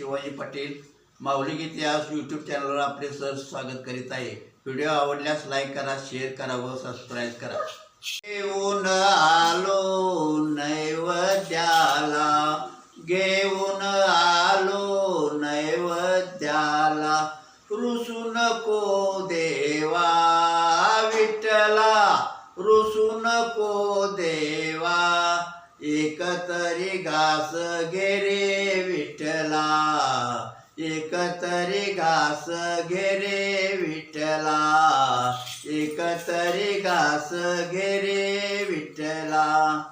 शिवाजी पाटील. माऊली इतिहास यूट्यूब चॅनलवर आपले सर स्वागत करीत आहे. व्हिडिओ आवडल्यास लाईक करा शेअर करा व सबस्क्राईब करा. घेऊन आलो नैवेद्याला. घेऊन आलो नैवेद्याला. रुसू नको देवा विठ्ठला. रुसू नको देवा. एकतरी घास घेरे विठ्ठला. एकतरी घास घेरे विठला एकतरी घास घेरे विठला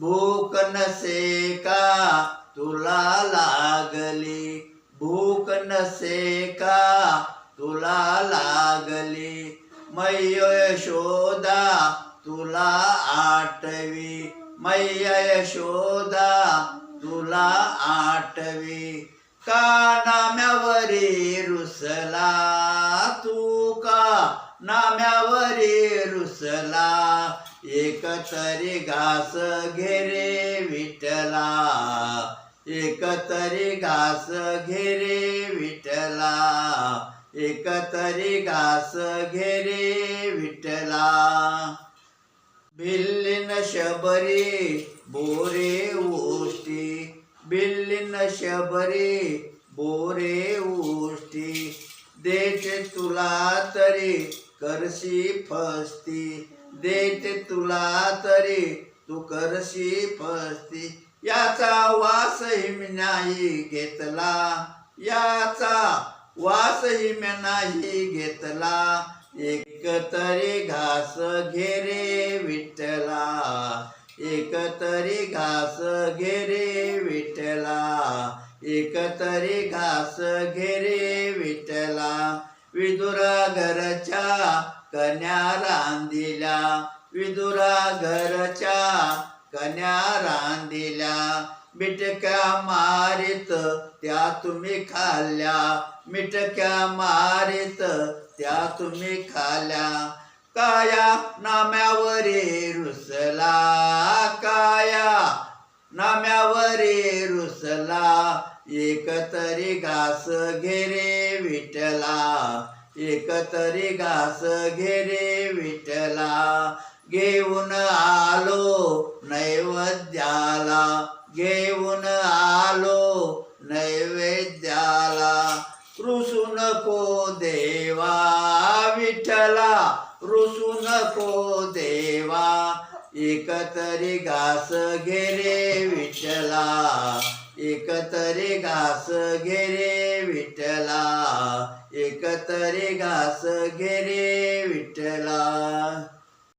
भूक नसे का तुला लागली? भूक नसे का तुला लागली? मैय यशोदा तुला आठवी. मैय यशोदा तुला आठवी. का नाम्यावरी रुसला तू का? नाम्यावरी रुसला एक तरी घास घेरे विठला. एक तरी घास घेरे विठला एक तरी घास घेरे विठला. भिल्लीन शबरी बोरे ओष्टी बिल शबरी बोरे उष्टी देते तुला तरी करशी फसती देते तुला तरी तू करशी फसती. याचा वासही मी नाही घेतला याचा वासही मी नाही घेतला. एक तरी घास घेरे विठ्ठला एक तरी घास घेरे एक तरी घास घेरे विठला विदुरा घरच्या कन्या रांदिल्या विदुरा घरच्या कन्या रांदिल्या. मिटक्या मारित त्या तुम्ही खाल्ल्या मिटक्या मारित त्या तुम्ही खाल्या काया नाम्यावरी रुसला काया नाम्यावरी रुसला एक तरी घास घेरे विठला. एक तरी घास घेरे विठला. घेऊन आलो नैवेद्याला. घेऊन आलो नैवेद्याला. रुसू नको देवा विठला. रुसू नको देवा एक तरी घास घेरे विठ्ठला. एक तरी घास घेरे विठला एक तरी घास घेरे विठला